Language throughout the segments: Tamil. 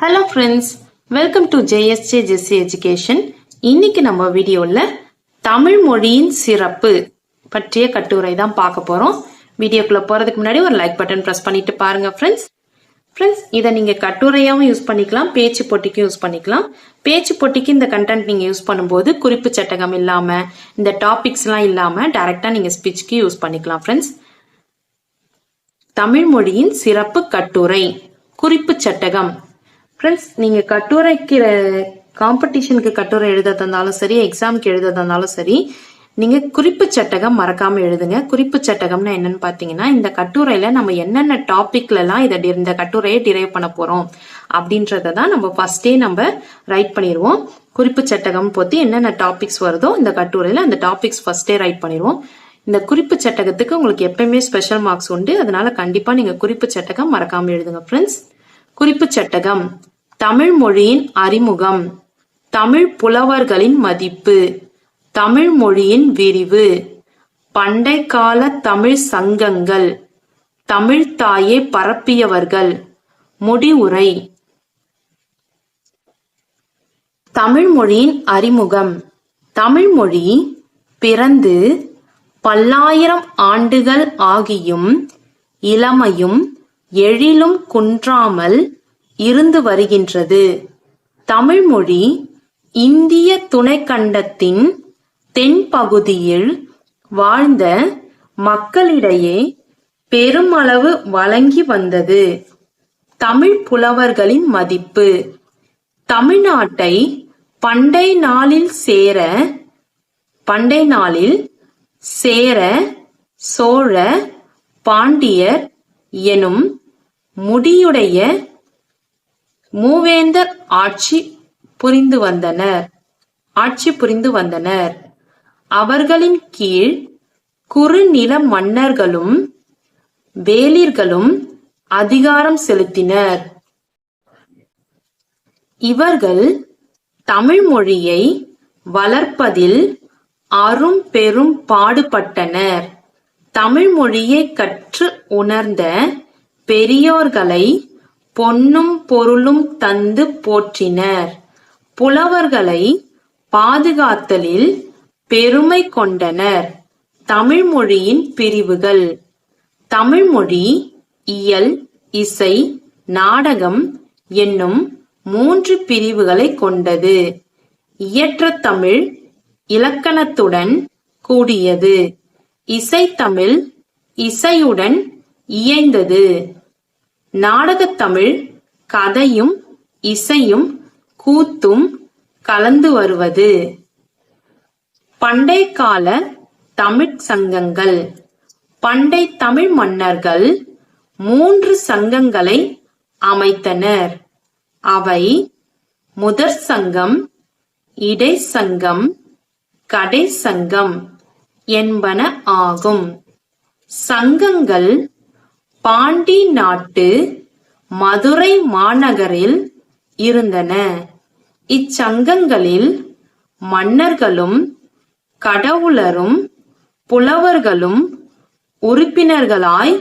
Hello friends welcome to JSJ Jessie education இன்னைக்கு நம்ம வீடியோவில் தமிழ் மொழியின் சிறப்பு பற்றிய கட்டுரை தான் பார்க்க போகிறோம் வீடியோக்குள்ளே போகிறதுக்கு முன்னாடி ஒரு லைக் பட்டன் ப்ரெஸ் பண்ணிட்டு பாருங்க ஃப்ரெண்ட்ஸ் ஃப்ரெண்ட்ஸ் இதை நீங்கள் கட்டுரையாகவும் யூஸ் பண்ணிக்கலாம் பேச்சு போட்டிக்கும் யூஸ் பண்ணிக்கலாம். பேச்சு போட்டிக்கு இந்த கண்டென்ட் நீங்கள் யூஸ் பண்ணும்போது குறிப்பு சட்டகம் இல்லாமல் இந்த டாபிக்ஸ்லாம் இல்லாமல் டைரெக்டாக நீங்கள் ஸ்பீச்சுக்கு யூஸ் பண்ணிக்கலாம் ஃப்ரெண்ட்ஸ் தமிழ் மொழியின் சிறப்பு கட்டுரை குறிப்பு சட்டகம். ஃப்ரெண்ட்ஸ் நீங்கள் கட்டுரைக்கு காம்படிஷனுக்கு கட்டுரை எழுத தந்தாலும் சரி எக்ஸாமுக்கு எழுத தந்தாலும் சரி நீங்கள் குறிப்பு சட்டகம் மறக்காமல் எழுதுங்க. குறிப்பு சட்டகம்னா என்னன்னு பார்த்தீங்கன்னா இந்த கட்டுரையில் நம்ம என்னென்ன டாபிக்லலாம் இதை இந்த கட்டுரையை டிரைவ் பண்ண போகிறோம் அப்படின்றத தான் நம்ம ஃபஸ்ட்டே நம்ம ரைட் பண்ணிடுவோம். குறிப்பு சட்டகம் பற்றி என்னென்ன டாபிக்ஸ் வருதோ இந்த கட்டுரையில் அந்த டாபிக்ஸ் ஃபஸ்ட்டே ரைட் பண்ணிடுவோம். இந்த குறிப்பு சட்டகத்துக்கு உங்களுக்கு எப்பயுமே ஸ்பெஷல் மார்க்ஸ் உண்டு. அதனால கண்டிப்பாக நீங்கள் குறிப்பு சட்டகம் மறக்காமல் எழுதுங்க ஃப்ரெண்ட்ஸ் குறிப்பு சட்டகம். தமிழ் மொழியின் அறிமுகம். தமிழ் புலவர்களின் மதிப்பு. தமிழ் மொழியின் விரிவு. பண்டைக்கால தமிழ் சங்கங்கள். தமிழ் தாயே பரப்பியவர்கள். முடிவுரை. தமிழ் மொழியின் அறிமுகம். தமிழ் மொழி பிறந்து பல்லாயிரம் ஆண்டுகள் ஆகியும் இளமையும் எழிலும் குன்றாமல் இருந்து வருகின்றது. தமிழ்மொழி இந்திய துணைக்கண்டத்தின் தென்பகுதியில் வாழ்ந்த மக்களிடையே பெருமளவு வழங்கி வந்தது. தமிழ் புலவர்களின் மதிப்பு. தமிழ்நாட்டை பண்டை நாளில் சேர பண்டை நாளில் சேர சோழ பாண்டியர் எனும் முடியுடைய மூவேந்தர் ஆட்சி புரிந்து வந்தனர். ஆட்சி புரிந்து வந்தனர். அவர்களின் கீழ் குறுநில மன்னர்களும் வேலிர்களும் அதிகாரம் செலுத்தினர். இவர்கள் தமிழ் மொழியை வளர்ப்பதில் அரும் பெரும் பாடுபட்டனர். தமிழ் மொழியை கற்று உணர்ந்த பெரியோர்களை பொன்னும் பொருளும் தந்து போற்றினர். புலவர்களை பாதுகாத்தலில் பெருமை கொண்டனர். தமிழ்மொழியின் பிரிவுகள். தமிழ்மொழி இயல் இசை நாடகம் என்னும் மூன்று பிரிவுகளை கொண்டது. இயற்றத்தமிழ் இலக்கணத்துடன் கூடியது. இசைத்தமிழ் இசையுடன் இயைந்தது. நாடகத்தமிழ் கதையும் இசையும் கூத்தும் கலந்து வருவது. பண்டை கால தமிழ் சங்கங்கள். பண்டை தமிழ் மன்னர்கள் மூன்று சங்கங்களை அமைத்தனர். அவை முதற் சங்கம் இடை சங்கம் கடை சங்கம் என்பன ஆகும். சங்கங்கள் பாண்டி நாட்டு மதுரை மாநகரில் இருந்தன. இச்சங்கங்களில் மன்னர்களும் கடவுளரும் புலவர்களும் உறுப்பினர்களாய்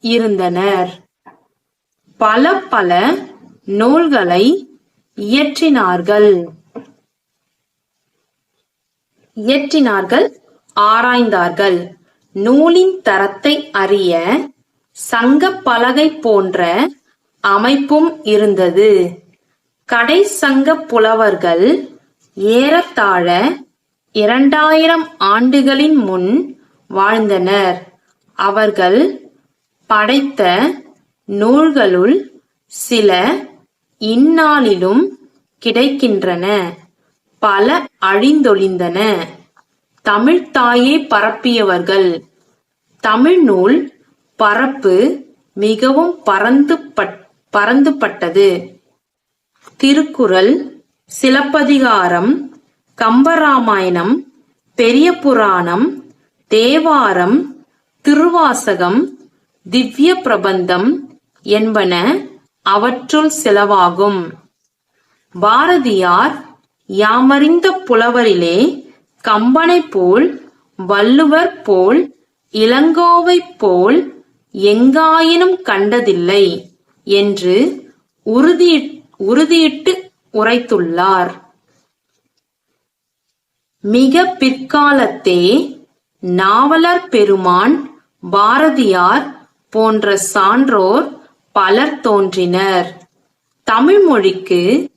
இருந்தனர். பல பல நூல்களை இயற்றினார்கள். இயற்றினார்கள் ஆராய்ந்தார்கள். நூலின் தரத்தை அறிய சங்க பலகை போன்ற அமைப்பும் இருந்தது. கடை சங்க புலவர்கள் ஏறத்தாழ இரண்டாயிரம் ஆண்டுகளின் முன் வாழ்ந்தனர். அவர்கள் படைத்த நூல்களுள் சில இந்நாளிலும் கிடைக்கின்றன. பல அழிந்தொழிந்தன. தமிழ் பரப்பியவர்கள். தமிழ் நூல் பரப்பு மிகவும் பரந்து பட்- பரந்துபட்டது. திருக்குறள் சிலப்பதிகாரம் கம்பராமாயணம் பெரிய புராணம் தேவாரம் திருவாசகம் திவ்ய பிரபந்தம் என்பன அவற்றுள் சிலவாகும். பாரதியார் யாமறிந்த புலவரிலே கம்பனை போல் வள்ளுவர் போல் இளங்கோவை போல் எங்காயினும் கண்டதில்லை என்று உறுதி உறுதியிட்டு உரைத்துள்ளார். மிக பிற்காலத்தே நாவலர் பெருமான் பாரதியார் போன்ற சான்றோர் பலர் தோன்றினர். தமிழ் மொழிக்கு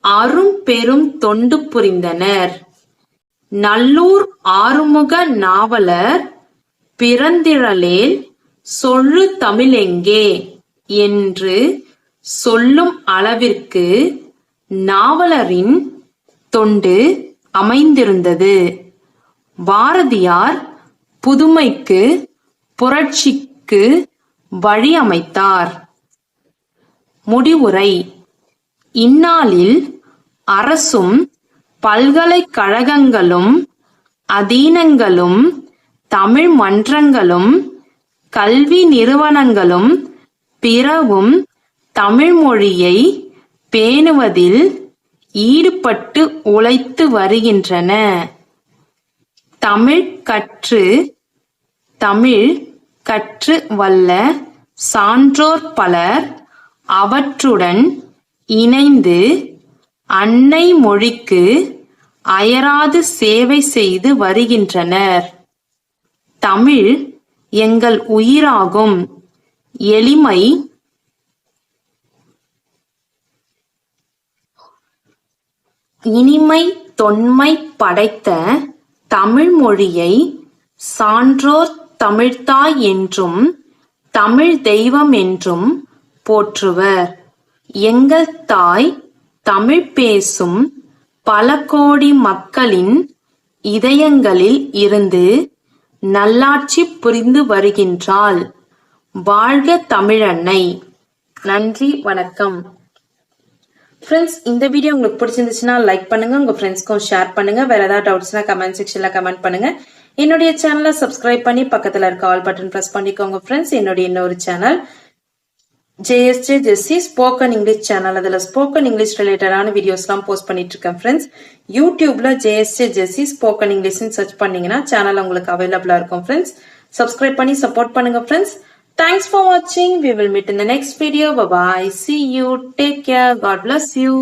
அரும் பெரும் தொண்டு புரிந்தனர். நல்லூர் ஆறுமுக நாவலர் பிறந்திழலேல் சொல்லு தமிழெங்கே? என்று சொல்லும் அளவிற்கு நாவலரின் தொண்டு அமைந்திருந்தது. பாரதியார் புதுமைக்கு புரட்சிக்கு வழி அமைத்தார். முடிவுரை. இந்நாளில் அரசும் பல்கலைக்கழகங்களும் அதீனங்களும் தமிழ் மன்றங்களும் கல்வி நிறுவனங்களும் பிறவும் தமிழ் மொழியை பேணுவதில் ஈடுபட்டு உழைத்து வருகின்றன. தமிழ் கற்று தமிழ் கற்று வல்ல சான்றோர் பலர் அவற்றுடன் இணைந்து அன்னை மொழிக்கு அயராது சேவை செய்து வருகின்றனர். தமிழ் எங்கள் உயிராகும். எளிமை இனிமை தொன்மை படைத்த தமிழ் மொழியை சான்றோர் தமிழ்த்தாய் என்றும் தமிழ் தெய்வம் என்றும் போற்றுவர். எங்கள் தாய் தமிழ் பேசும் பல கோடி மக்களின் இதயங்களில் இருந்து நல்லாட்சி புரிந்து வருகின்றாள். வாழ்க தமிழன்னை. நன்றி வணக்கம். ஃப்ரெண்ட்ஸ் இந்த வீடியோ உங்களுக்கு பிடிச்சிருந்துச்சுன்னா லைக் பண்ணுங்க உங்க ஃப்ரெண்ட்ஸ்க்கும் ஷேர் பண்ணுங்க. வேற ஏதாவது டவுட்ஸ்னா கமெண்ட் செக்ஷன்ல கமெண்ட் பண்ணுங்க. என்னுடைய சேனலை சப்ஸ்கிரைப் பண்ணி பக்கத்துல இருக்க ஆல் பட்டன் பிரஸ் பண்ணிக்கோங்க ஃப்ரெண்ட்ஸ் என்னுடைய இன்னொரு channel JSJ Jessie spoken English channel அதில் ஸ்போக்கன் இங்கிலீஷ் ரிலேட்டடான வீடியோஸ்லாம் போஸ்ட் பண்ணிட்டு இருக்கேன் ஃப்ரெண்ட்ஸ் யூடியூப்ல ஜேஎஸ்ஜே ஜெஸ்சி ஸ்போக்கன் இங்கிலீஷ்னு சர்ச் பண்ணீங்கன்னா சேனல் உங்களுக்கு அவைலபிளா இருக்கும் ஃப்ரெண்ட்ஸ் சப்ஸ்கிரைப் பண்ணி சப்போர்ட் பண்ணுங்க ஃப்ரெண்ட்ஸ் தேங்க்ஸ் ஃபார் வாட்சிங் we will meet in the next video bye see you take care god bless you